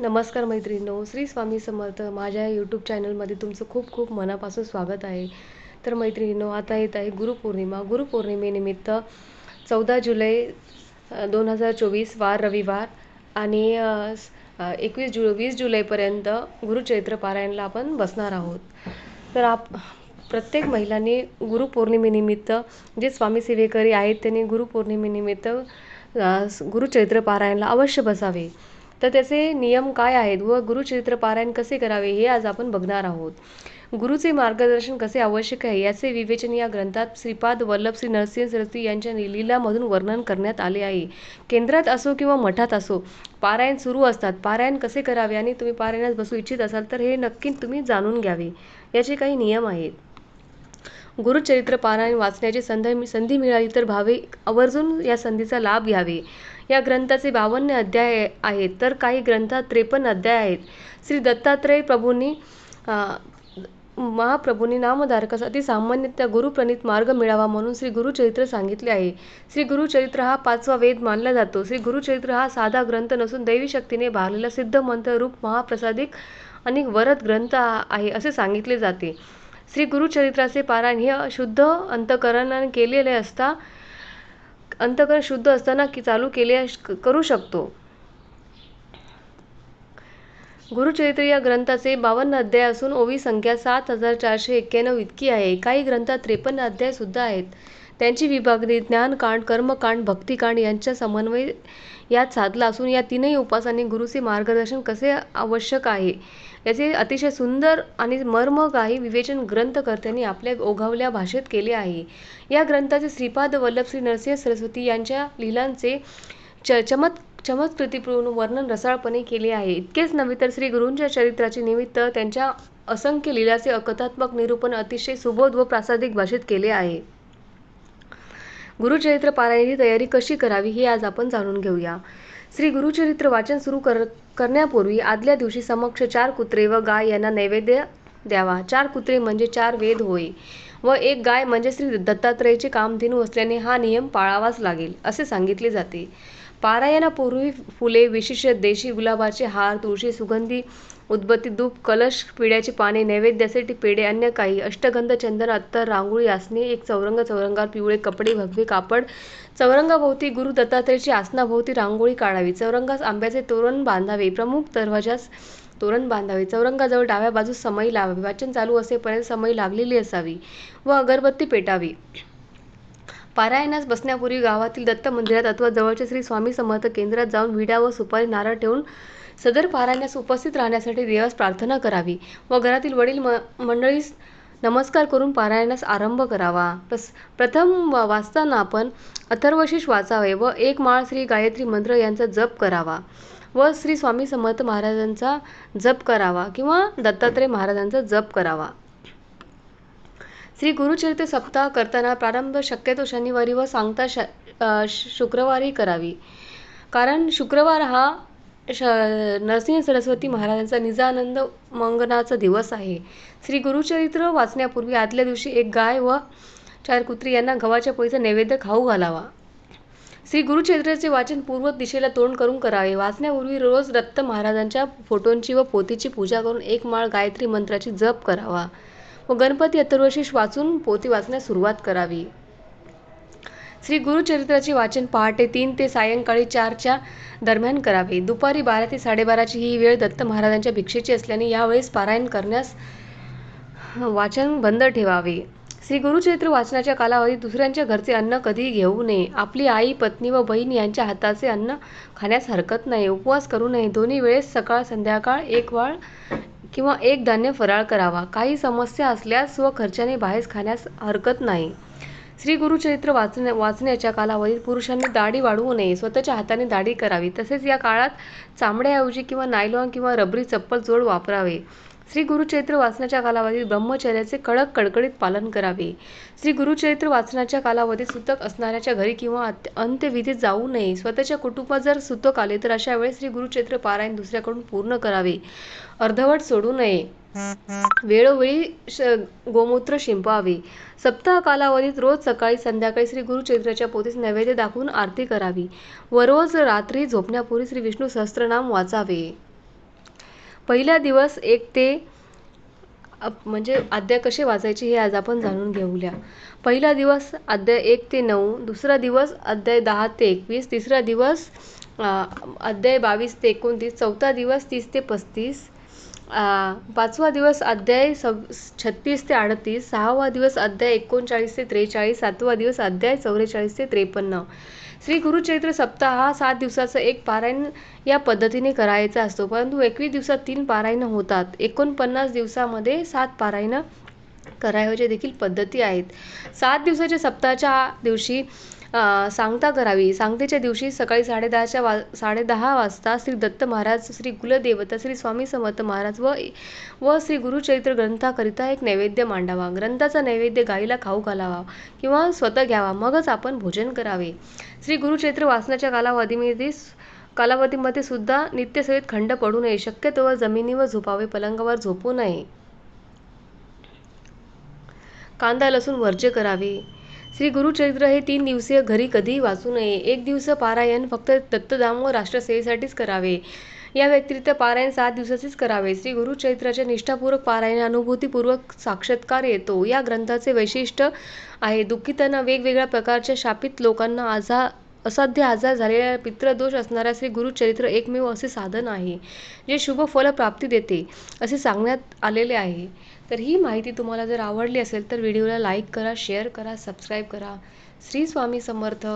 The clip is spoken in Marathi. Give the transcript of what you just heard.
नमस्कार मैत्रिणींनो श्री स्वामी समर्थ माझ्या यूट्यूब चॅनलमध्ये तुमचं खूप खूप मनापासून स्वागत आहे. तर मैत्रिणींनो आता येत आहे गुरुपौर्णिमा. गुरुपौर्णिमेनिमित्त चौदा जुलै दोन हजार चोवीस वार रविवार आणि एकवीस जु वीस जुलैपर्यंत गुरुचैत्र पारायणला आपण बसणार आहोत. तर आप प्रत्येक महिलांनी गुरुपौर्णिमेनिमित्त जे स्वामी सेवेकरी आहेत त्यांनी गुरुपौर्णिमेनिमित्त गुरुचैत्र पारायणला अवश्य बसावे. तर त्याचे नियम काय आहेत व गुरुचरित्र पारायण कसे करावे हे आज आपण बघणार आहोत. गुरुचे मार्गदर्शन कसे आवश्यक आहे याचे विवेचन या ग्रंथात श्रीपाद वल्लभ श्री नरसिंह सरस्वती यांच्या लीलामधून वर्णन करण्यात आले आहे. केंद्रात असो किंवा मठात असो पारायण सुरू असतात. पारायण कसे करावे आणि तुम्ही पारायणात बसू इच्छित असाल तर हे नक्की तुम्ही जाणून घ्यावे. याचे काही नियम आहेत. गुरुचरित्र पारायण वाचण्याची संधी संधी मिळाली तर भावे आवर्जून या संधीचा लाभ घ्यावे. या ग्रंथाचे बावन्न अध्याय आहेत. तर काही ग्रंथात त्रेपन्न अध्याय आहेत. श्री दत्तात्रय प्रभूंनी महाप्रभूंनी नामधारकासाठी सामान्य गुरुप्रणित मार्ग मिळावा म्हणून श्री गुरुचरित्र सांगितले आहे. श्री गुरुचरित्र हा पाचवा वेद मानला जातो. श्री गुरुचरित्र हा साधा ग्रंथ नसून दैवी शक्तीने भारलेला सिद्ध मंत्र रूप महाप्रसादिक आणि वरद ग्रंथ आहे असे सांगितले जाते. श्री गुरुचरित्राचे पारायण हे शुद्ध अंतकरणाने केलेले असता अंतकरण शुद्ध असताना की चालू केले करू शकतो. गुरुचरित्र या ग्रंथाचे बावन्न अध्याय असून ओवी संख्या सात हजार चारशे एक्क्याण्णव इतकी आहे. काही ग्रंथात त्रेपन्न अध्याय सुद्धा आहेत. त्यांची विभागणी ज्ञानकांड कर्मकांड भक्तिकांड यांच्या समन्वय यात साधला असून या तीनही उपासांनी गुरुचे मार्गदर्शन कसे आवश्यक आहे? याचे अतिशय सुंदर आणि मर्मगाही विवेचन ग्रंथकर्त्यांनी आपल्या ओघावल्या भाषेत केले आहे. या ग्रंथाचे श्रीपाद वल्लभ श्री नरसिंह सरस्वती यांच्या लिलांचे च चमत् चमत्कृतीपूर्ण वर्णन रसाळपणे केले आहे. इतकेच नव्हे तर श्री गुरूंच्या चरित्राचे निमित्त त्यांच्या असंख्य लिलाचे कथात्मक निरूपण अतिशय सुबोध व प्रासादिक भाषेत केले आहे. गुरुचरित्र पारायणाची तयारी कशी करावी हे आज आपण जाणून घेऊया. श्री गुरुचरित्र वाचन सुरू कर करण्यापूर्वी आदल्या दिवशी समक्ष चार कुत्रे व गाय यांना नैवेद्य द्यावा. चार कुत्रे म्हणजे चार वेद होय व एक गाय म्हणजे श्री दत्तात्रयाचे कामधेनू असल्याने हा नियम पाळावाच लागेल असे सांगितले जाते. पारायणापूर्वी फुले विशिष्ट देशी गुलाबाचे हार तुळशी सुगंधी उदबत्ती धूप कलश पिढ्याची पाने नैवेद्यासाठी पेढे अन्य काही अष्टगंध चंदन अत्तर रांगोळी आसने एक चौरंग चौरंगावर पिवळे कपडे भगवे कापड चौरंगाभोवती गुरु दत्तात्रयाची आसनाभोवती रांगोळी काढावी. चौरंगास आंब्याचे तोरण बांधावे. प्रमुख दरवाजास तोरण बांधावे. चौरंगाजवळ डाव्या बाजूस समई लावावी. वाचन चालू असेपर्यंत समई लागलेली असावी व अगरबत्ती पेटावी. पारायणास बसण्यापूर्वी गावातील दत्त मंदिरात अथवा जवळच्या श्री स्वामी समर्थ केंद्रात जाऊन विडा व सुपारी नारळ ठेवून सदर पारायणास उपस्थित राहण्यासाठी देवास प्रार्थना करावी व घरातील वडील म मंडळीस नमस्कार करून पारायणास आरंभ करावा. प्रथम वाचताना आपण अथर्वशीष वाचावे व एक माळ श्री गायत्री मंत्र यांचा जप करावा व श्री स्वामी समर्थ महाराजांचा जप करावा किंवा दत्तात्रय महाराजांचा जप करावा. श्री गुरुचरित्र सप्ताह करताना प्रारंभ शक्यतो शनिवारी व सांगता श शुक्रवारी करावी. कारण शुक्रवार हा श नरसिंह सरस्वती महाराजांचा निजानंद मंगनाचा दिवस आहे. श्री गुरुचरित्र वाचण्यापूर्वी आदल्या दिवशी एक गाय व चार कुत्री यांना गव्हाच्या पोळीचा नैवेद्य खाऊ घालावा. श्री गुरुचरित्राचे वाचन पूर्व दिशेला तोंड करून करावे. वाचण्यापूर्वी रोज दत्त महाराजांच्या फोटोंची व पोथीची पूजा करून एक माळ गायत्री मंत्राची जप करावा. व गणपती अथर्वशीष वाचून पोती वाचण्यास सुरुवात करावी. श्री गुरुचरित्राचे वाचन पहाटे तीन ते सायंकाळी चारच्या दरम्यान करावे. दुपारी बारा ते साडेबाराची ही वेळ दत्त महाराजांच्या भिक्षेची असल्याने यावेळेस पारायण करण्यास वाचन बंद ठेवावे. श्री गुरुचरित्र वाचनाच्या कालावधीत दुसऱ्यांच्या घरचे अन्न कधीही घेऊ नये. आपली आई पत्नी व बहीण यांच्या हाताचे अन्न खाण्यास हरकत नाही. उपवास करू नये. दोन्ही वेळेस सकाळ संध्याकाळ एक वाळ किंवा एक धान्य फराळ करावा. काही समस्या असल्यास व खर्चाने बाहेर खाण्यास हरकत नाही. श्री गुरुचरित्र वाचण्या वाचण्याच्या कालावधीत पुरुषांनी दाढी वाढवू नये. स्वतःच्या हाताने दाढी करावी. तसेच या काळात चामड्याऐवजी किंवा नायलॉन किंवा रबरी चप्पल जोड वापरावे. श्री गुरुचरित्र वाचनाच्या कालावधीत ब्रह्मचर्याचे कडक कडकडीत पालन करावे. श्री गुरुचरित्र वाचनाच्या कालावधीत सुतक असणाऱ्याच्या घरी किंवा अंत्यविधीत जाऊ नये. स्वतःच्या कुटुंबात जर सुतक आले तर अशा वेळेस श्री गुरुचरित्र पारायण दुसऱ्याकडून पूर्ण करावे. अर्धवट सोडू नये. वेळोवेळी गोमूत्र शिंपावे सप्ताह कालावधीत रोज सकाळी संध्याकाळी श्री गुरुचरित्राच्या पोतीस नैवेद्य दाखवून आरती करावी. व रोज रात्री झोपण्यापूर्वी श्री विष्णू सहस्त्रनाम वाचावे. पहिला दिवस एक ते अप- म्हणजे अध्याय कसे वाचायचे हे आज आपण जाणून घेऊया. पहिला दिवस अध्याय एक ते नऊ दुसरा दिवस अध्याय दहा ते एकवीस तिसरा दिवस अध्याय बावीस ते एकोणतीस चौथा दिवस तीस ते पस्तीस पाचवा दिवस अध्याय सव छत्तीस ते अडतीस सहावा दिवस अध्याय एकोणचाळीस ते त्रेचाळीस सातवा दिवस अध्याय चौवेचाळीस ते त्रेपन्न. श्री गुरुचरित्र सप्ताह हा सात दिवसाचं एक पारायण या पद्धतीने करायचा असतो. परंतु एकवीस दिवसात तीन पारायणं होतात. एकोणपन्नास दिवसामध्ये सात पारायण करायचे देखील पद्धती आहेत. सात दिवसाच्या सप्ताहाच्या दिवशी सांगता करावी. सांगतेच्या दिवशी सकाळी साडेदहाच्या वा साडेदहा वाजता श्री दत्त महाराज श्री कुलदेवता श्री स्वामी समर्थ महाराज व व श्री गुरुचरित्र ग्रंथाकरिता एक नैवेद्य मांडावा. ग्रंथाचा नैवेद्य गाईला खाऊ घालावा किंवा स्वतः घ्यावा. मगच आपण भोजन करावे. श्री गुरुचरित्र वाचनाच्या कालावधीमध्ये कालावधीमध्ये सुद्धा नित्यसेवेत खंड पडू नये. शक्यतोवर जमिनीवर झोपावे पलंगावर झोपू नये. कांदा लसूण वर्ज्य करावे. श्री गुरुचरित्र हे तीन दिवसीय घरी कधीही वाचू नये. एक दिवस पारायण फक्त दत्तधाम व राष्ट्रसेवेसाठीच करावे. या व्यतिरिक्त पारायण सात दिवसाचेच करावे. श्री गुरुचरित्राचे निष्ठापूर्वक पारायण अनुभूतीपूर्वक साक्षात्कार येतो. या ग्रंथाचे वैशिष्ट्य आहे दुःखितांना वेगवेगळ्या प्रकारच्या शापित लोकांना आजार असाध्य आजार झालेल्या पितृदोष असणाऱ्या श्री गुरुचरित्र एकमेव असे साधन आहे जे शुभ फल प्राप्ती देते असे सांगण्यात आलेले आहे. तर ही माहिती तुम्हाला जर आवडली असेल तर व्हिडिओला लाईक करा शेअर करा सबस्क्राईब करा. श्री स्वामी समर्थ.